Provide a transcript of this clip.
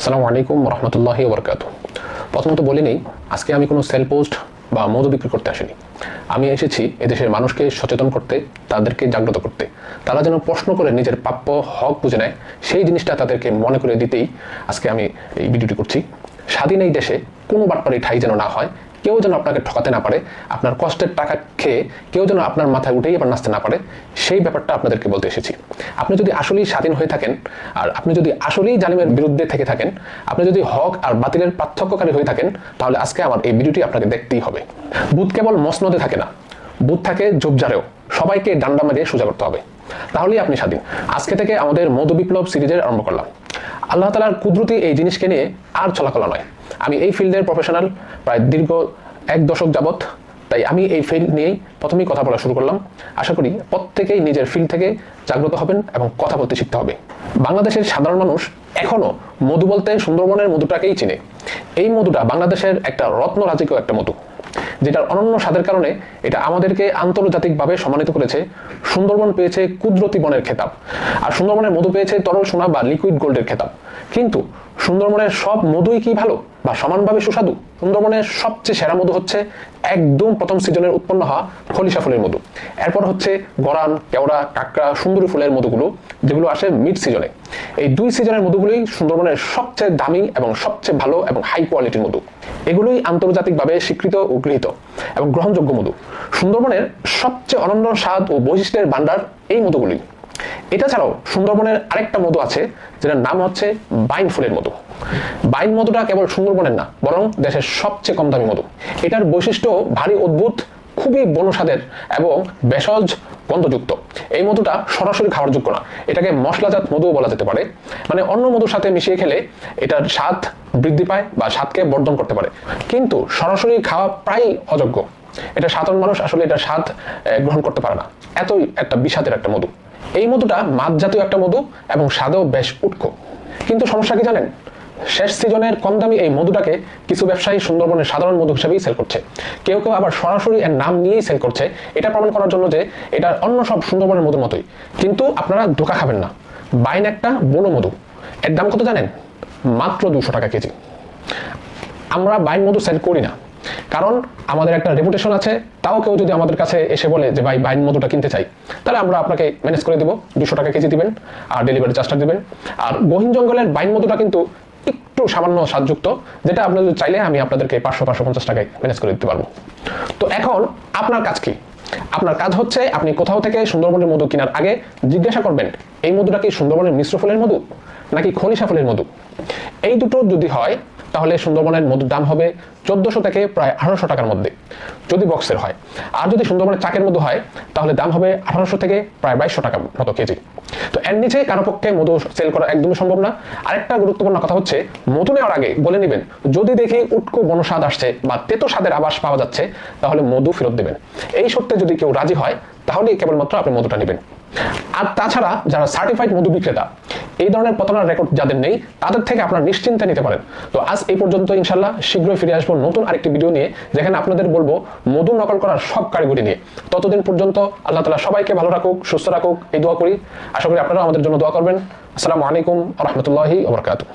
আসসালামু আলাইকুম রহমতুল্লাহি বরকাত প্রথমত বলে নেই, আজকে আমি কোনো সেল পোস্ট বা মধু বিক্রি করতে আসিনি। আমি এসেছি এদেশের মানুষকে সচেতন করতে, তাদেরকে জাগ্রত করতে। তারা যেন প্রশ্ন করে নিজের প্রাপ্য হক বুঝে নেয়, সেই জিনিসটা তাদেরকে মনে করে দিতেই আজকে আমি এই ভিডিওটি করছি। স্বাধীন এই দেশে কোনো বাটপারি ঠাই যেন না হয় কেউ যেন আপনাকে ঠকাতে না পারে, আপনার কষ্টের টাকা খেয়ে কেউ যেন আপনার মাথায় উঠেই আবার নাচতে না পারে, সেই ব্যাপারটা আপনাদেরকে বলতে এসেছি। আপনি যদি আসলেই স্বাধীন হয়ে থাকেন, আর আপনি যদি আসলেই জালিমের বিরুদ্ধে থেকে থাকেন, আপনি যদি হক আর বাতিলের পার্থক্যকারী হয়ে থাকেন, তাহলে আজকে আমার এই ভিডিওটি আপনাকে দেখতেই হবে। বুধ কেবল মসনদে থাকে না বুধ থাকে জোবজারেও সবাইকে ডান্ডা মারিয়ে সোজা করতে হবে। তাহলেই আপনি স্বাধীন। আজকে থেকে আমাদের মধু বিপ্লব সিরিজের আরম্ভ করলাম। আল্লাহ তালার কুদরতি এই জিনিসকে নিয়ে আর চলাকলা নয়। আমি এই ফিল্ডের প্রফেশনাল প্রায় দীর্ঘ এক দশক যাবৎ, তাই আমি এই ফিল্ড নিয়েই প্রথমেই কথা বলা শুরু করলাম। আশা করি প্রত্যেকেই নিজের ফিল্ড থেকে জাগ্রত হবেন এবং কথা বলতে শিখতে হবে। বাংলাদেশের সাধারণ মানুষ এখনও মধু বলতে সুন্দরবনের মধুটাকেই চিনে। এই মধুটা বাংলাদেশের একটা রত্ন রাজিকীয় একটা মধু। যেটার অনন্য স্বাদের কারণে এটা আমাদেরকে আন্তর্জাতিকভাবে সম্মানিত করেছে। সুন্দরবন পেয়েছে কুদরতি বনের খেতাব। আর সুন্দরবনের মধু পেয়েছে তরল সোনা বা লিকুইড গোল্ডের খেতাব। কিন্তু সুন্দরবনের সব মধুই কি ভালো বা সমানভাবে সুস্বাদু? সুন্দরবনের সবচেয়ে সেরা মধু হচ্ছে একদম প্রথম সিজনের উৎপন্ন হওয়া খলিশা ফুলের মধু। এরপর হচ্ছে গরান, কেওড়া, কাঁকড়া, সুন্দরী ফুলের মধুগুলো, যেগুলো আসে মিড সিজনে এই দুই সিজনের মধুগুলোই সুন্দরবনের সবচেয়ে দামি এবং সবচেয়ে ভালো এবং হাই কোয়ালিটির মধু। এগুলোই আন্তর্জাতিকভাবে স্বীকৃত ও গৃহীত এবং গ্রহণযোগ্য মধু। সুন্দরবনের সবচেয়ে অনন্য স্বাদ ও বৈশিষ্ট্যের ভান্ডার এই মধুগুলি এটা ছাড়াও সুন্দরবনের আরেকটা মধু আছে, যেটার নাম হচ্ছে বাইন ফুলের মধু। বাইন মধুটা কেবল সুন্দরবনের না, বরং দেশের সবচেয়ে কম দামি মধু। এটার বৈশিষ্ট্য ভারী অদ্ভুত, খুবই বনস্বাদের এবং ভেষজ গন্ধযুক্ত। এই মধুটা সরাসরি খাওয়ার যোগ্য না, এটাকে মশলাজাত মধুও বলা যেতে পারে। মানে অন্য মধুর সাথে মিশিয়ে খেলে এটার স্বাদ বৃদ্ধি পায় বা স্বাদকে বর্ধন করতে পারে। কিন্তু সরাসরি খাওয়া প্রায় অযোগ্য। এটা সাধারণ মানুষ আসলে এটা স্বাদ গ্রহণ করতে পারে না। এতই একটা বিষাদের একটা মধু। এই মধুটা মাছ জাতীয় একটা মধু এবং স্বাদেও বেশ উৎক কিন্তু সমস্যা কি জানেন? শেষ সিজনের কম দামি এই মধুটাকে কিছু ব্যবসায়ী সুন্দরবনের সাধারণ মধু হিসেবেই সেল করছে। কেউ কেউ আবার সরাসরি এর নাম নিয়েই সেল করছে। এটা প্রমাণ করার জন্য যে এটা অন্য সব সুন্দরবনের মধুর মতোই। কিন্তু আপনারা ধোকা খাবেন না। বাইন একটা বনো মধু। এর দাম কত জানেন? মাত্র দুশো টাকা কেজি। আমরা বাইন মধু সেল করি না। কারণ আমাদের একটা রেপুটেশন আছে, তাও কেউ যদি আমাদের কাছে এসে বলে যে, ভাই, বাইন মধুটা কিনতে চাই তাহলে আমরা আপনাকে ম্যানেজ করে দেবো, দুশো টাকা কেজি দিবেন, আর ডেলিভারি চার্জটা দিবেন। আর গহীন জঙ্গলের বাইন মধুটা কিন্তু একটু সামান্য স্বাদযুক্ত, যেটা আপনাদের চাইলে আমি আপনাদেরকে পাঁচশো পাঁচশো পঞ্চাশ টাকায় ম্যানেজ করে দিতে পারব। তো এখন আপনার কাজ কি? আপনার কাজ হচ্ছে আপনি কোথাও থেকে সুন্দরবনের মধু কেনার আগে জিজ্ঞাসা করবেন, এই মধুটা কি সুন্দরবনের মিশ্র ফলের মধু নাকি খনিশা ফুলের মধু? এই দুটো যদি হয় তাহলে সুন্দরবনের মধুর দাম হবে চোদ্দশো থেকে প্রায় আঠারোশো টাকার মধ্যে, যদি বক্সের হয়। আর যদি সুন্দরবনের চাকের মধু হয়, তাহলে দাম হবে আঠারোশো থেকে প্রায় বাইশশো টাকা মতো কেজি। তো এর নিচে কারও পক্ষে মধু সেল করা একদমই সম্ভব না। আরেকটা গুরুত্বপূর্ণ কথা হচ্ছে, মধু নেওয়ার আগে বলে নেবেন, যদি দেখি উটকো বনস্বাদ আসছে বা তেতো স্বাদের আবাস পাওয়া যাচ্ছে, তাহলে মধু ফেরত দেবেন। এই সত্যি যদি কেউ রাজি হয়, তাহলেই কেবলমাত্র আপনি মধুটা নেবেন। আর তাছাড়া যারা সার্টিফাইড মধু বিক্রেতা, এই ধরনের প্রতারণার রেকর্ড যাদের নেই, তাদের থেকে আপনারা নিশ্চিন্তে নিতে পারেন। তো আজ এই পর্যন্ত ইনশাল্লাহ শীঘ্রই ফিরে আসব নতুন আরেকটি ভিডিও নিয়ে, যেখানে আপনাদের বলব মধু নকল করার সব কারিগরি নিয়ে। ততদিন পর্যন্ত আল্লাহ তালা সবাইকে ভালো রাখুক, সুস্থ রাখুক, এই দোয়া করি। আশা করি আপনারা আমাদের জন্য দোয়া করবেন। আসসালামু আলাইকুম রহমতুল্লাহি ওবরকাতু